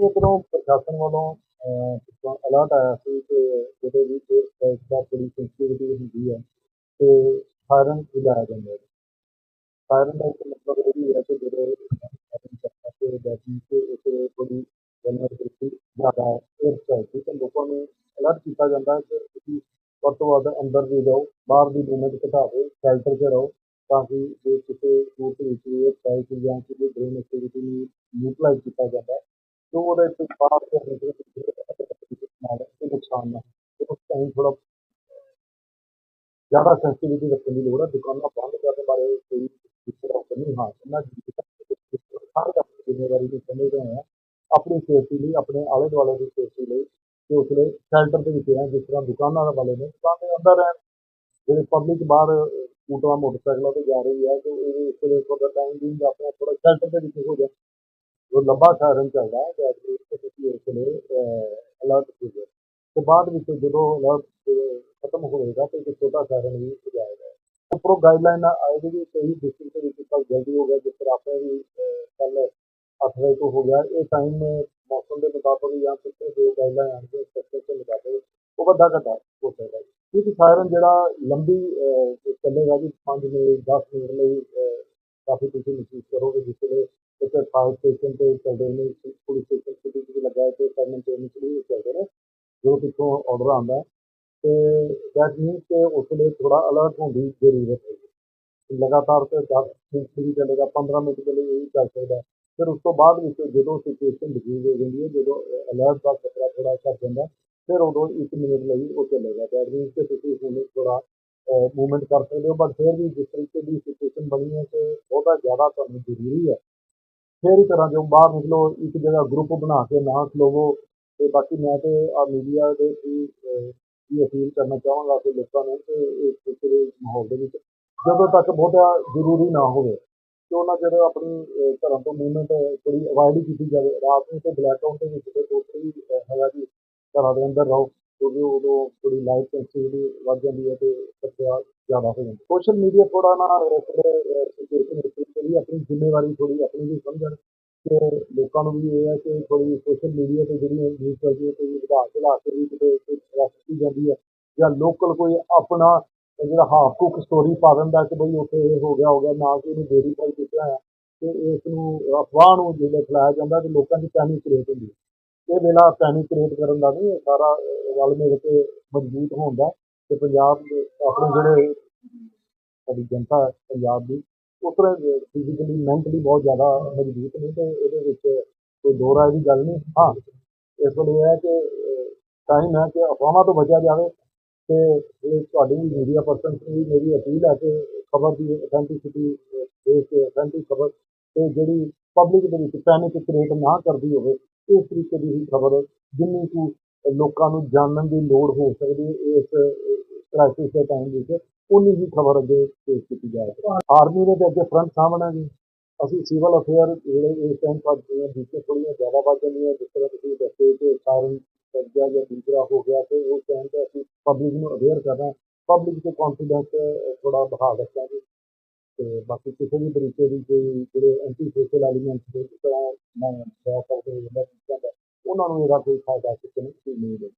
ਉਧਰੋਂ ਪ੍ਰਸ਼ਾਸਨ ਵੱਲੋਂ ਅਲਰਟ ਆਇਆ ਸੀ ਕਿ ਜਿਹੜੇ ਵੀ ਇਹ ਦਾ ਬੜੀ ਸੈਂਸਿਟੀਵਿਟੀ ਹੁੰਦੀ ਹੈ ਤੇ ਫਾਇਰਨ ਵਜਾਇਆ ਜਾਂਦਾ ਹੈ। ਸਾਇਰਨ ਦਾ ਇੱਕ ਮਤਲਬ ਇਹ ਵੀ ਹੈ ਕਿ ਜਦੋਂ ਸਾਇਰਨ ਚੱਲਦਾ ਤੇ ਬੈਠੀ ਤੇ ਉਸੇ ਬੜੀ ਵਨਰੇਬਿਲਟੀ ਜ਼ਿਆਦਾ ਹੈ 에ਅਰ ਸਟ੍ਰਾਈਕ ਤੇ ਲੋਕਾਂ ਨੂੰ ਅਲਰਟ ਕੀਤਾ ਜਾਂਦਾ ਹੈ ਕਿ ਤੁਸੀਂ ਵੱਧ ਤੋਂ ਵੱਧ ਅੰਦਰ ਵੀ ਜਾਓ ਬਾਹਰ ਦੀ ਮੂਵਮੈਂਟ ਘਟਾ ਦਿਓ ਸ਼ੈਲਟਰ 'ਚ ਰਹੋ ਤਾਂ ਕਿ ਜੇ ਕਿਸੇ ਰੂਟ ਵਿੱਚ ਇਹ ਸਟ੍ਰਾਈਕ ਜਾਂ ਕਿਸੇ ਡਰੇਨ ਐਕਟੀਵਿਟੀ ਨੂੰ ਨਿਊਟਰਲਾਈਜ਼ ਕੀਤਾ ਜਾਂਦਾ ਹੈ। तो ਉਹਦੇ ਤੇ ਬਾਹਰ ਦੇ ਅੰਦਰ ਨਾਲ ਇਹ ਨੁਕਸਾਨ ਨਾ ਹੋਵੇ। ਉਸ ਟਾਈਮ ਥੋੜਾ ਜ਼ਿਆਦਾ ਸੈਂਸਿਟੀਵਿਟੀ ਰੱਖਣ ਦੀ ਲੋੜ ਹੈ ਦੁਕਾਨਾਂ ਬੰਦ ਕਰਨ ਬਾਰੇ ਕੋਈ ਵਿਚਾਰ ਨਹੀਂ। ਹਾਂ, ਇਹਨਾਂ ਦੀ ਹਰ ਆਪਣੀ ਜ਼ਿੰਮੇਵਾਰੀ ਨੂੰ ਸਮਝ ਰਹੇ ਹਾਂ। ਆਪਣੀ ਸੇਫਟੀ ਲਈ, ਆਪਣੇ ਆਲੇ ਦੁਆਲੇ ਦੀ ਸੇਫਟੀ ਲਈ ਤੇ ਉਸ ਲਈ ਸ਼ੈਲਟਰ ਦੇ ਵਿੱਚ ਰਹਿਣ, ਜਿਸ ਤਰ੍ਹਾਂ ਦੁਕਾਨਾਂ ਵਾਲੇ ਨੇ ਦੁਕਾਨ ਦੇ ਅੰਦਰ ਰਹਿਣ। ਜਿਹੜੇ ਪਬਲਿਕ ਬਾਹਰ ਸਕੂਟਰਾਂ, ਮੋਟਰਸਾਈਕਲਾਂ ਤੇ ਜਾ ਰਹੀ ਹੈ, ਤੇ ਇਹ ਇਸ ਵੇਲੇ ਥੋੜਾ ਟਾਈਮ ਵੀ ਆਪਣਾ ਥੋੜਾ ਸ਼ੈਲਟਰ ਦੇ ਵਿੱਚ ਹੋ ਜਾਏ ਜੋ ਲੰਬਾ ਸਾਇਰਨ ਚੱਲਦਾ ਹੈ, ਤੇ ਐਟ ਤੁਸੀਂ ਇਸ ਲਈ ਅਲਰਟ ਹੋ ਜਾਓ ਤੇ ਬਾਅਦ ਵਿੱਚ ਜਦੋਂ ਅਲਰਟ ਖਤਮ ਹੋਏਗਾ, ਤੇ ਇੱਕ ਛੋਟਾ ਸਾਇਰਨ ਵੀ ਜਾਏਗਾ। ਉੱਪਰੋਂ ਗਾਈਡਲਾਈਨ ਆਏਗੀ ਵੀ ਸਹੀ ਡਿਸਟ੍ਰਿਕਟ ਦੇ ਵਿੱਚ ਕੱਲ੍ਹ ਜਲਦੀ ਹੋ ਗਿਆ, ਜਿਸ ਤਰ੍ਹਾਂ ਆਪਣੇ ਵੀ ਕੱਲ 8 ਵਜੇ ਤੋਂ ਹੋ ਗਿਆ। ਇਹ ਟਾਈਮ ਮੌਸਮ ਦੇ ਮੁਤਾਬਕ ਜਾਂ ਕਿਤੇ ਜੋ ਗਾਈਡਲਾਈਨ ਆਉਣਗੇ ਸੈਕਟਰ ਦੇ ਮੁਤਾਬਕ ਉਹ ਵੱਡਾ ਘਟਾ ਹੋ ਸਕਦਾ ਹੈ। ਕਿਉਂਕਿ ਸਾਇਰਨ ਜਿਹੜਾ ਲੰਬੀ ਚੱਲੇਗਾ ਜੀ 5 ਮਿੰਟ 10 ਮਿੰਟ ਲਈ ਕਾਫੀ ਤੁਸੀਂ ਮਹਿਸੂਸ ਕਰੋਗੇ, ਜਿਸ ਵੇਲੇ ਇੱਥੇ ਫਾਇਰ ਸਟੇਸ਼ਨ ਤੇ ਚੱਲਦੇ ਨੇ ਪੁਲਿਸ ਸਟੇਸ਼ਨ ਸਿਟੀ ਵਿੱਚ ਲੱਗਾ ਹੈ ਤੇ ਸਾਈਮਲਟੇਨੀਅਸਲੀ ਚੱਲਦੇ ਨੇ ਜੋ ਪਿੱਛੋਂ ਆਰਡਰ ਆਉਂਦਾ ਹੈ ਤੇ ਦੈਟ ਮੀਨਸ ਕਿ ਉਸ ਲਈ ਥੋੜਾ ਅਲਰਟ ਹੋਣ ਦੀ ਜ਼ਰੂਰਤ ਹੈ ਲਗਾਤਾਰ ਤੇ 10 ਮਿੰਟ ਵੀ ਚੱਲੇਗਾ 15 ਮਿੰਟ ਦੇ ਲਈ ਇਹ ਚੱਲ ਸਕਦਾ ਹੈ। ਫਿਰ ਉਸ ਤੋਂ ਬਾਅਦ ਵਿੱਚ ਜਦੋਂ ਸਿਚੁਏਸ਼ਨ ਡਿਫਿਊਜ਼ ਹੋ ਜਾਂਦੀ ਹੈ ਜਦੋਂ ਅਲਰਟ ਦਾ ਖਤਰਾ ਥੋੜਾ ਘੱਟ ਜਾਂਦਾ ਹੈ, ਫਿਰ ਉਦੋਂ 1 ਮਿੰਟ ਲਈ ਉਹ ਚੱਲੇਗਾ ਦੈਟ ਮੀਨਸ ਕਿ ਤੁਸੀਂ ਹੁਣ ਥੋੜਾ ਮੂਵਮੈਂਟ ਕਰ ਸਕਦੇ ਹੋ ਬਟ ਫਿਰ ਵੀ ਜਿਸ ਤਰੀਕੇ ਦੀ ਸਿਚੁਏਸ਼ਨ ਬਣੀ ਹੈ ਕਿ ਬਹੁਤਾ ਜ਼ਿਆਦਾ ਤੁਹਾਨੂੰ ਜ਼ਰੂਰੀ ਹੈ ਫਿਰ ਹੀ ਤਰ੍ਹਾਂ ਜੋ ਬਾਹਰ ਨਿਕਲੋ, ਇੱਕ ਜਗ੍ਹਾ ਗਰੁੱਪ ਬਣਾ ਕੇ ਨਾ ਖਲੋਵੋ। ਤੇ ਬਾਕੀ ਮੈਂ ਤੇ ਆ ਮੀਡੀਆ ਦੇ ਥਰੂ ਅਪੀਲ ਕਰਨਾ ਚਾਹਾਂਗਾ ਕਿ ਲੋਕਾਂ ਨੂੰ ਕਿ ਇਸ ਪਿਛਲੇ ਮਾਹੌਲ ਦੇ ਵਿੱਚ ਜਦੋਂ ਤੱਕ ਬਹੁਤਾ ਜ਼ਰੂਰੀ ਨਾ ਹੋਵੇ ਕਿ ਉਹਨਾਂ ਜਿਹੜੇ ਆਪਣੀ ਘਰਾਂ ਤੋਂ ਮੂਵਮੈਂਟ ਥੋੜੀ ਅਵਾਇਡ ਹੀ ਕੀਤੀ ਜਾਵੇ। ਰਾਤ ਨੂੰ ਤੇ ਬਲੈਕ ਆਊਟ ਦੇ ਵਿੱਚ ਤੇ ਟੋਟਲੀ ਹੈਗਾ ਜੀ, ਘਰਾਂ ਦੇ ਅੰਦਰ ਰਹੋ, ਕਿਉਂਕਿ ਉਦੋਂ ਥੋੜੀ ਲਾਈਟ ਸੈਂਸਿਟੀਵਿਟੀ ਵੱਧ ਜਾਂਦੀ ਹੈ ਤੇ ਖਤਰਾ ਜ਼ਿਆਦਾ ਹੋ ਜਾਂਦੀ। ਸੋਸ਼ਲ ਮੀਡੀਆ ਥੋੜਾ ਨਾ ਸਿਚੁਏਸ਼ਨ ਵਿੱਚ ਆਪਣੀ ਜ਼ਿੰਮੇਵਾਰੀ ਥੋੜੀ ਆਪਣੀ ਵੀ ਸਮਝਣ। ਕਿ ਲੋਕਾਂ ਨੂੰ ਵੀ ਇਹ ਹੈ ਕਿ ਥੋੜੀ ਸੋਸ਼ਲ ਮੀਡੀਆ ਤੇ ਜਿਹੜੀ ਨਿਊਜ਼ ਚੱਲਦੀ ਹੈ, ਕੋਈ ਵਧਾ ਚੜਾ ਕੇ ਵੀ ਕਿਤੇ ਪ੍ਰੈਸ ਜਾਂਦੀ ਹੈ। ਜਾਂ ਲੋਕਲ ਕੋਈ ਆਪਣਾ ਜਿਹੜਾ ਹਾਫ ਕੁੱਕ ਸਟੋਰੀ ਪਾ ਦਿੰਦਾ ਕਿ ਬਈ ਉੱਥੇ ਇਹ ਹੋ ਗਿਆ ਹੋ ਗਿਆ ਨਾ ਕਿ ਇਹਨੂੰ ਵੈਰੀਫਾਈ ਕੀਤਾ ਹੈ ਤੇ ਇਸ ਨੂੰ ਅਫਵਾਹ ਨੂੰ ਜਿਹੜੇ ਫੈਲਾਇਆ ਜਾਂਦਾ ਤੇ ਲੋਕਾਂ ਦੀ ਪੈਨਿਕ ਕ੍ਰੀਏਟ ਹੁੰਦੀ ਹੈ। ਇਹ ਵੇਲਾ ਪੈਨਿਕ ਕ੍ਰੀਏਟ ਕਰਨ ਦਾ ਨਹੀਂ, ਸਾਰਾ ਰਲ ਮਿਲ ਕੇ ਮਜ਼ਬੂਤ ਹੋਣ ਦਾ ਤੇ ਪੰਜਾਬ ਦੇ ਆਪਣੇ ਜਿਹੜੇ ਸਾਡੀ ਜਨਤਾ ਹੈ ਪੰਜਾਬ ਦੀ, ਉਸ ਤਰ੍ਹਾਂ ਫਿਜ਼ੀਕਲੀ ਮੈਂਟਲੀ ਬਹੁਤ ਜ਼ਿਆਦਾ ਮਜ਼ਬੂਤ ਨੇ ਤੇ ਇਹਦੇ ਵਿੱਚ ਕੋਈ ਦੋ ਰਾਏ ਦੀ ਗੱਲ ਨਹੀਂ। ਹਾਂ, ਇਸ ਵੇਲੇ ਇਹ ਹੈ ਕਿ ਟਾਈਮ ਹੈ ਕਿ ਅਫਵਾਹਾਂ ਤੋਂ ਬਚਿਆ ਜਾਵੇ ਤੇ ਤੁਹਾਡੀ ਮੀਡੀਆ ਪਰਸਨ ਦੀ ਮੇਰੀ ਅਪੀਲ ਹੈ ਕਿ ਖਬਰ ਦੀ ਅਥੈਂਟਿਸਿਟੀ ਦੇਖ ਕੇ ਅਥੈਂਟਿਕ ਖਬਰ ਤੇ ਜਿਹੜੀ ਪਬਲਿਕ ਦੇ ਵਿੱਚ ਪੈਨਿਕ ਕ੍ਰੀਏਟ ਨਾ ਕਰਦੀ ਹੋਵੇ, ਇਸ ਤਰੀਕੇ ਦੀ ਹੀ ਖਬਰ ਜਿੰਨੀ ਕੁ ਲੋਕਾਂ ਨੂੰ ਜਾਣਨ ਦੀ ਲੋੜ ਹੋ ਸਕਦੀ ਇਸ ਕ੍ਰਾਈਸਿਸ ਦੇ ਟਾਈਮ ਵਿੱਚ ਉਨੀ ਹੀ ਖਬਰ ਅੱਗੇ ਪੇਸ਼ ਕੀਤੀ ਜਾਏ ਆਰਮੀ ਦੇ ਅੱਗੇ ਫਰੰਟ ਸਾਹਮਣਾ ਜੀ ਅਸੀਂ ਸਿਵਲ ਅਫੇਅਰ ਜਿਹੜੇ ਇਸ ਟਾਈਮ ਪੜ੍ਹਦੇ ਹਾਂ ਜਿੱਥੇ ਥੋੜ੍ਹੀਆਂ ਜ਼ਿਆਦਾ ਵੱਧ ਜਾਂਦੀਆਂ, ਜਿਸ ਤਰ੍ਹਾਂ ਤੁਸੀਂ ਦੱਸੇ ਕਿ ਕਾਰਨ ਸੱਜਾ ਜਾਂ ਦੂਸਰਾ ਹੋ ਗਿਆ, ਤੇ ਉਸ ਟਾਈਮ ਤੇ ਅਸੀਂ ਪਬਲਿਕ ਨੂੰ ਅਵੇਅਰ ਕਰਨਾ ਪਬਲਿਕ ਤੇ ਕੌਨਫੀਡੈਂਸ ਥੋੜਾ ਬਹਾ ਰੱਖਾਂਗੇ। ਤੇ ਬਾਕੀ ਕਿਸੇ ਵੀ ਤਰੀਕੇ ਦੀ ਕੋਈ ਜਿਹੜੇ ਐਂਟੀ ਸੋਸ਼ਲ ਐਲੀਮੈਂਟਸ ਦੇ ਤਰ੍ਹਾਂ ਮੈਂ ਕਹਿ ਸਕਦੇ ਹਾਂ ਉਹਨਾਂ ਨੂੰ ਇਹਦਾ ਕੋਈ ਫਾਇਦਾ ਕਿਸੇ ਨੂੰ ਨਹੀਂ ਮਿਲੇਗਾ